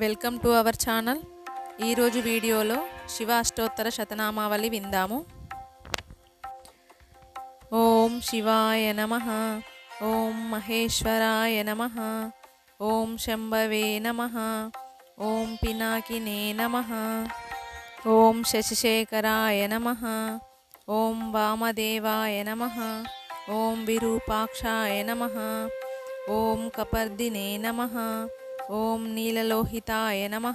Welcome to our channel ఈరోజు వీడియోలో శివ అష్టోత్తర శతనామావళి విందాము ఓం శివాయ నమ ఓం మహేశ్వరాయ నమ ఓం శంభవే నమ ఓం పినాకినే నమ ఓం శశిశేఖరాయ నమ ఓం వామదేవాయ నమ ఓం విరూపాక్షాయ నమ ఓం కపర్దినే నమ ఓం నీలలోహితాయ నమ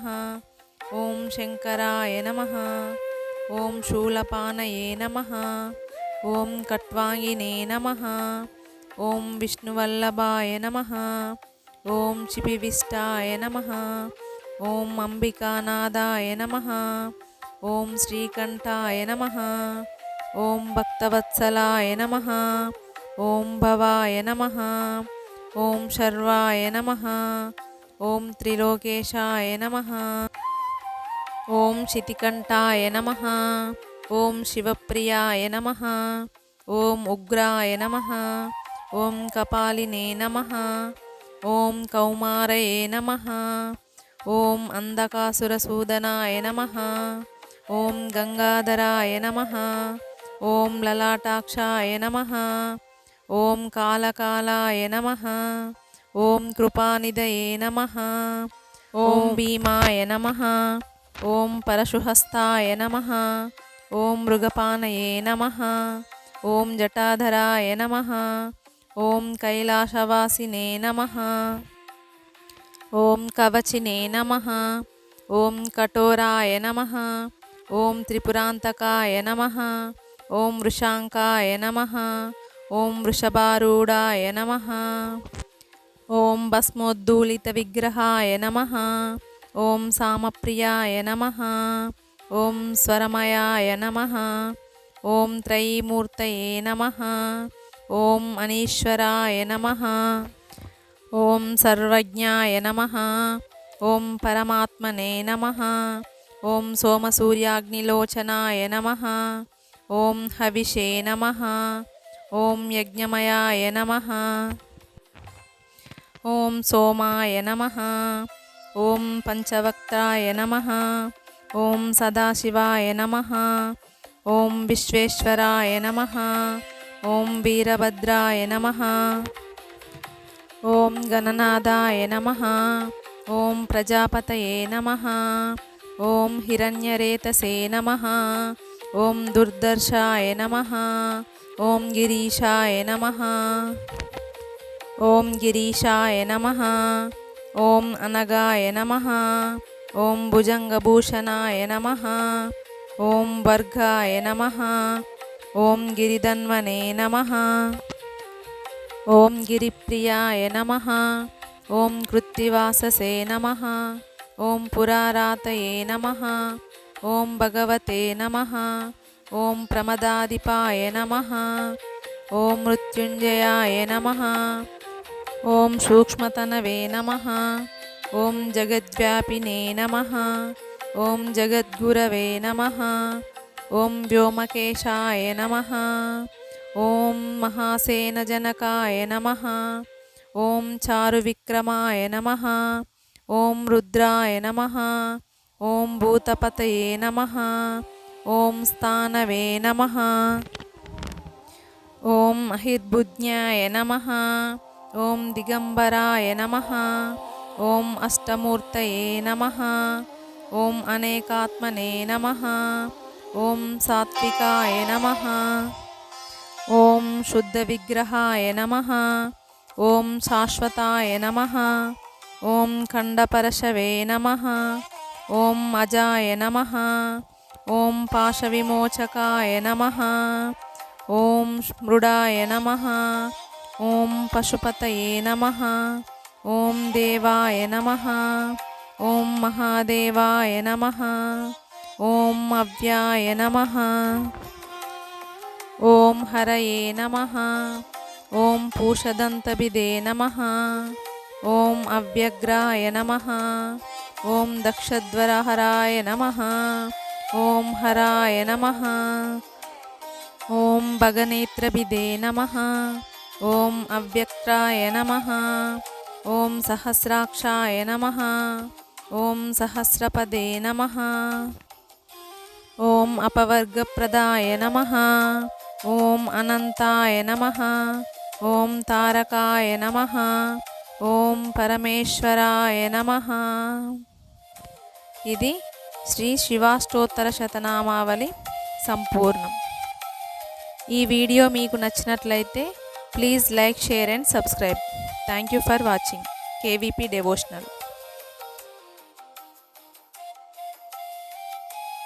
ఓం శంకరాయ నమ ఓం శూలపానయే నమ ఓం కట్వాయినే నమ ఓం విష్ణువల్లభాయ నమ ఓం శిపివిష్టాయ నమ ఓం అంబికానాదాయ నమ ఓం శ్రీకంఠాయ నమ ఓం భక్తవత్సలాయ నమ ఓం భవాయ నమ ఓం శర్వాయ నమ ఓం త్రిలోకేశాయ నమ ఓం శితికంఠాయ నమ ఓం శివప్రియాయ నమ ఓం ఉగ్రాయ నమ ఓం కపాలినే నమ ఓం కౌమారయే నమ ఓం అంధకాసురసూదనాయ నమ ఓం గంగాధరాయ నమ ఓం లలాటాక్షాయ నమ ఓం కాళకాళాయ నమ ఓం కృపానిదయే నమ ఓం భీమాయ నమ ఓం పరశుహస్తాయ నమ ఓం మృగపానయే నమ ఓం జటాధరాయ నమ ఓం కైలాసవాసినే నమ ఓం కవచినే నమ ఓం కఠోరాయ నమ ఓం త్రిపురాంతకాయ నమ ఓం వృషాంకాయ నమ ఓం వృషభారూఢాయ నమ ఓం భస్మోద్దూలిత విగ్రహాయ నమ ఓం సామప్రియాయ నమ ఓం స్వరమయాయ నమ ఓం త్రయీమూర్తయే నమ ఓం అనీశ్వరాయ నమ ఓం సర్వజ్ఞాయ నమ ఓం పరమాత్మనే నమ ఓం సోమసూర్యాగ్నిలోచనాయ నమ ఓం హవిషే నమ ఓం యజ్ఞమయాయ నమ ఓం సోమాయ నమ ఓం పంచవక్తాయ నమ ఓం సదాశివాయ నమ ఓం విశ్వేశ్వరాయ నమ ఓం వీరభద్రాయ నమ ఓం గణనాథాయ నమ ఓం ప్రజాపతయే నమ ఓం హిరణ్యరేతసే నమ ఓం దుర్దర్శాయ నమ ఓం గిరీశాయ నమ ఓం గిరీషాయ నమ ఓం అనగాయ నమ ఓం భుజంగభూషణాయ నమ ఓం వర్గాయ నమ ఓం గిరిధన్వనే నమ ఓం గిరిప్రియాయ నమ ఓం కృత్తివాససే నమ ఓం పురారాతయే నమ ఓం భగవతే నమ ఓం ప్రమదాధిపాయ నమ ఓం మృత్యుంజయాయ నమ ఓం సూక్ష్మతనవే నమ ఓం జగద్వ్యాపినే నమ ఓం జగద్గురవే నమ ఓం వ్యోమకేశాయ నమ ఓం మహాసేనజనకాయ నమ ఓం చారువిక్రమాయ నమ ఓం రుద్రాయ నమ ఓం భూతపతయే నమ ఓం స్థానవే నమ ఓం అహిర్భుజ్ఞాయ నమ ఓం దిగంబరాయ నమ ఓం అష్టమూర్తయే నమ ఓం అనేకాత్మనే నమ ఓం సాత్వికాయ నమ ఓం శుద్ధ విగ్రహాయ నమ ఓం శాశ్వతాయ నమ ఓం ఖండపరశవే నమ ఓం అజాయ నమ ఓం పాశవిమోచకాయ నమ ఓం స్మృడాయ నమ ఓం పశుపతయే నమ ఓం దేవాయ నమ ఓం మహాదేవాయ నమ ఓం అవ్యాయ నమ ఓం హరయే నమ ఓం పూషదంతభిదే నమ ఓం అవ్యగ్రాయ నమ ఓం దక్షధ్వరహరాయ నమ ఓం హరాయ నమ ఓం భగనేత్రభిదే నమ ఓం అవ్యక్తాయ నమ ఓం సహస్రాక్షాయ నమ ఓం సహస్రపదే నమ ఓం అపవర్గప్రదాయ నమ ఓం అనంతాయ నమ ఓం తారకాయ నమ ఓం పరమేశ్వరాయ నమ ఇది శ్రీ శివాష్టోత్తర శతనామావళి సంపూర్ణం ఈ వీడియో మీకు నచ్చినట్లయితే Please like, share and subscribe. Thank you for watching KVP Devotional.